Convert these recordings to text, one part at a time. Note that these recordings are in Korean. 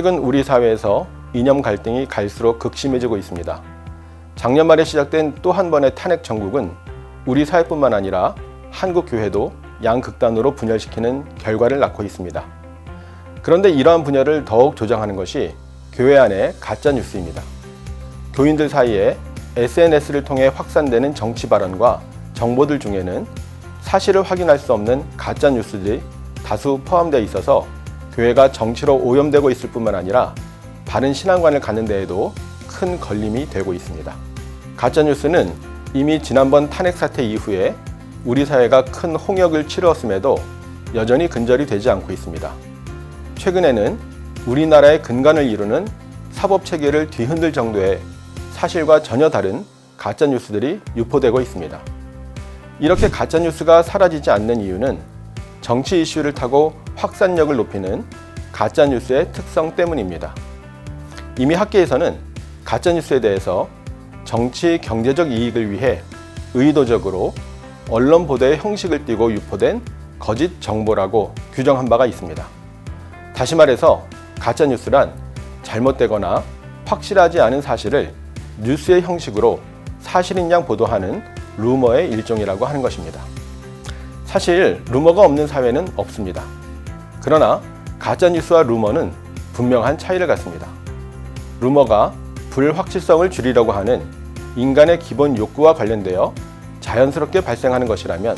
최근 우리 사회에서 이념 갈등이 갈수록 극심해지고 있습니다. 작년 말에 시작된 또 한 번의 탄핵 정국은 우리 사회뿐만 아니라 한국 교회도 양극단으로 분열시키는 결과를 낳고 있습니다. 그런데 이러한 분열을 더욱 조장하는 것이 교회 안의 가짜 뉴스입니다. 교인들 사이에 SNS를 통해 확산되는 정치 발언과 정보들 중에는 사실을 확인할 수 없는 가짜 뉴스들이 다수 포함되어 있어서 교회가 정치로 오염되고 있을 뿐만 아니라 바른 신앙관을 갖는 데에도 큰 걸림이 되고 있습니다. 가짜 뉴스는 이미 지난번 탄핵 사태 이후에 우리 사회가 큰 홍역을 치루었음에도 여전히 근절이 되지 않고 있습니다. 최근에는 우리나라의 근간을 이루는 사법 체계를 뒤흔들 정도의 사실과 전혀 다른 가짜 뉴스들이 유포되고 있습니다. 이렇게 가짜 뉴스가 사라지지 않는 이유는 정치 이슈를 타고 확산력을 높이는 가짜 뉴스의 특성 때문입니다. 이미 학계에서는 가짜 뉴스에 대해서 정치 경제적 이익을 위해 의도적으로 언론 보도의 형식을 띠고 유포된 거짓 정보라고 규정한 바가 있습니다. 다시 말해서 가짜 뉴스란 잘못되거나 확실하지 않은 사실을 뉴스의 형식으로 사실인 양 보도하는 루머의 일종이라고 하는 것입니다. 사실 루머가 없는 사회는 없습니다. 그러나 가짜 뉴스와 루머는 분명한 차이를 갖습니다. 루머가 불확실성을 줄이려고 하는 인간의 기본 욕구와 관련되어 자연스럽게 발생하는 것이라면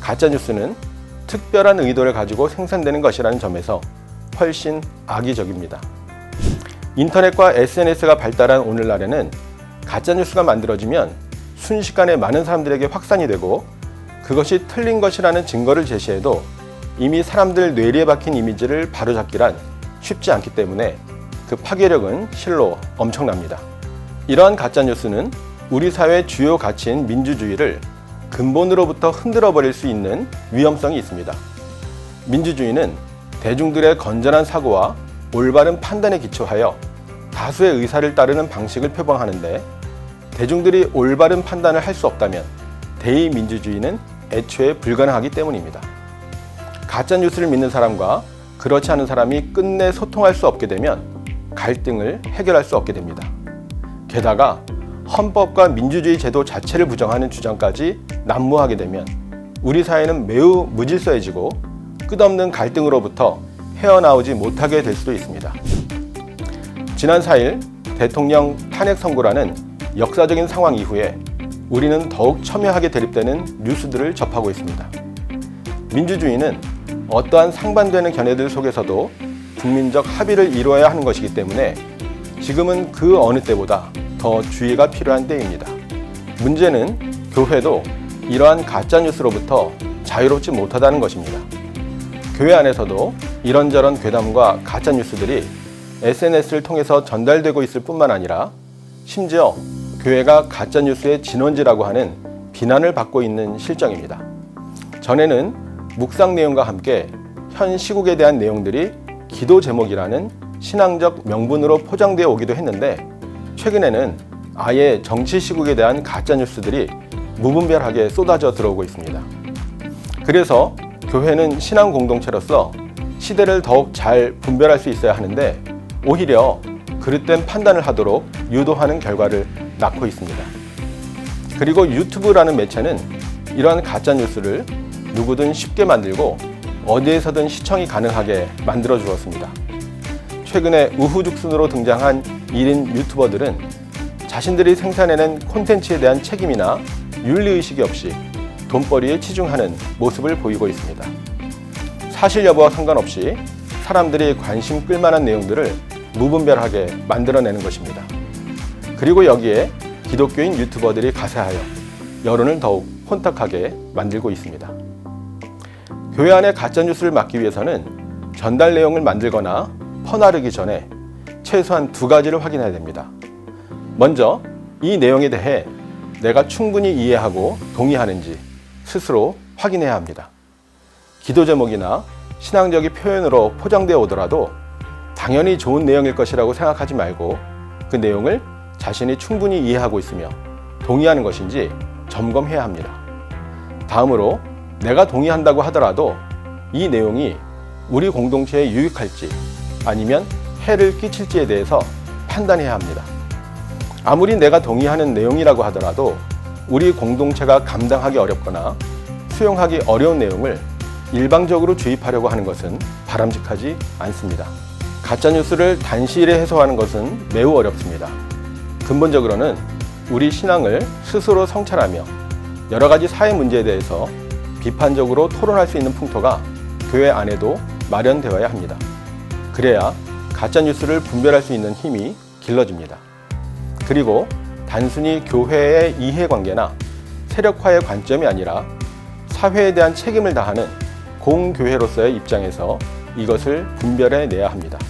가짜 뉴스는 특별한 의도를 가지고 생산되는 것이라는 점에서 훨씬 악의적입니다. 인터넷과 SNS가 발달한 오늘날에는 가짜 뉴스가 만들어지면 순식간에 많은 사람들에게 확산이 되고 그것이 틀린 것이라는 증거를 제시해도 이미 사람들 뇌리에 박힌 이미지를 바로잡기란 쉽지 않기 때문에 그 파괴력은 실로 엄청납니다. 이러한 가짜 뉴스는 우리 사회의 주요 가치인 민주주의를 근본으로부터 흔들어 버릴 수 있는 위험성이 있습니다. 민주주의는 대중들의 건전한 사고와 올바른 판단에 기초하여 다수의 의사를 따르는 방식을 표방하는데 대중들이 올바른 판단을 할 수 없다면 대의민주주의는 애초에 불가능하기 때문입니다. 가짜 뉴스를 믿는 사람과 그렇지 않은 사람이 끝내 소통할 수 없게 되면 갈등을 해결할 수 없게 됩니다. 게다가 헌법과 민주주의 제도 자체를 부정하는 주장까지 난무하게 되면 우리 사회는 매우 무질서해지고 끝없는 갈등으로부터 헤어나오지 못하게 될 수도 있습니다. 지난 4일 대통령 탄핵 선고라는 역사적인 상황 이후에 우리는 더욱 첨예하게 대립되는 뉴스들을 접하고 있습니다. 민주주의는 어떠한 상반되는 견해들 속에서도 국민적 합의를 이루어야 하는 것이기 때문에 지금은 그 어느 때보다 더 주의가 필요한 때입니다. 문제는 교회도 이러한 가짜 뉴스로부터 자유롭지 못하다는 것입니다. 교회 안에서도 이런저런 괴담과 가짜 뉴스들이 SNS를 통해서 전달되고 있을 뿐만 아니라 심지어 교회가 가짜 뉴스의 진원지라고 하는 비난을 받고 있는 실정입니다. 전에는 묵상 내용과 함께 현 시국에 대한 내용들이 기도 제목이라는 신앙적 명분으로 포장되어 오기도 했는데 최근에는 아예 정치 시국에 대한 가짜 뉴스들이 무분별하게 쏟아져 들어오고 있습니다. 그래서 교회는 신앙 공동체로서 시대를 더욱 잘 분별할 수 있어야 하는데 오히려 그릇된 판단을 하도록 유도하는 결과를 낳고 있습니다. 그리고 유튜브라는 매체는 이러한 가짜 뉴스를 누구든 쉽게 만들고 어디에서든 시청이 가능하게 만들어 주었습니다. 최근에 우후죽순으로 등장한 1인 유튜버들은 자신들이 생산해낸 콘텐츠에 대한 책임이나 윤리의식이 없이 돈벌이에 치중하는 모습을 보이고 있습니다. 사실 여부와 상관없이 사람들이 관심 끌만한 내용들을 무분별하게 만들어내는 것입니다. 그리고 여기에 기독교인 유튜버들이 가세하여 여론을 더욱 혼탁하게 만들고 있습니다. 교회 안의 가짜 뉴스를 막기 위해서는 전달 내용을 만들거나 퍼나르기 전에 최소한 두 가지를 확인해야 됩니다. 먼저 이 내용에 대해 내가 충분히 이해하고 동의하는지 스스로 확인해야 합니다. 기도 제목이나 신앙적인 표현으로 포장되어 오더라도 당연히 좋은 내용일 것이라고 생각하지 말고 그 내용을 자신이 충분히 이해하고 있으며 동의하는 것인지 점검해야 합니다. 다음으로 내가 동의한다고 하더라도 이 내용이 우리 공동체에 유익할지 아니면 해를 끼칠지에 대해서 판단해야 합니다. 아무리 내가 동의하는 내용이라고 하더라도 우리 공동체가 감당하기 어렵거나 수용하기 어려운 내용을 일방적으로 주입하려고 하는 것은 바람직하지 않습니다. 가짜뉴스를 단시일에 해소하는 것은 매우 어렵습니다. 근본적으로는 우리 신앙을 스스로 성찰하며 여러 가지 사회 문제에 대해서 비판적으로 토론할 수 있는 풍토가 교회 안에도 마련되어야 합니다. 그래야 가짜뉴스를 분별할 수 있는 힘이 길러집니다. 그리고 단순히 교회의 이해관계나 세력화의 관점이 아니라 사회에 대한 책임을 다하는 공교회로서의 입장에서 이것을 분별해 내야 합니다.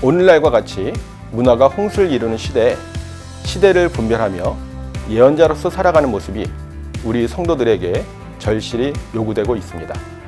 오늘날과 같이 문화가 홍수를 이루는 시대에 시대를 분별하며 예언자로서 살아가는 모습이 우리 성도들에게 절실히 요구되고 있습니다.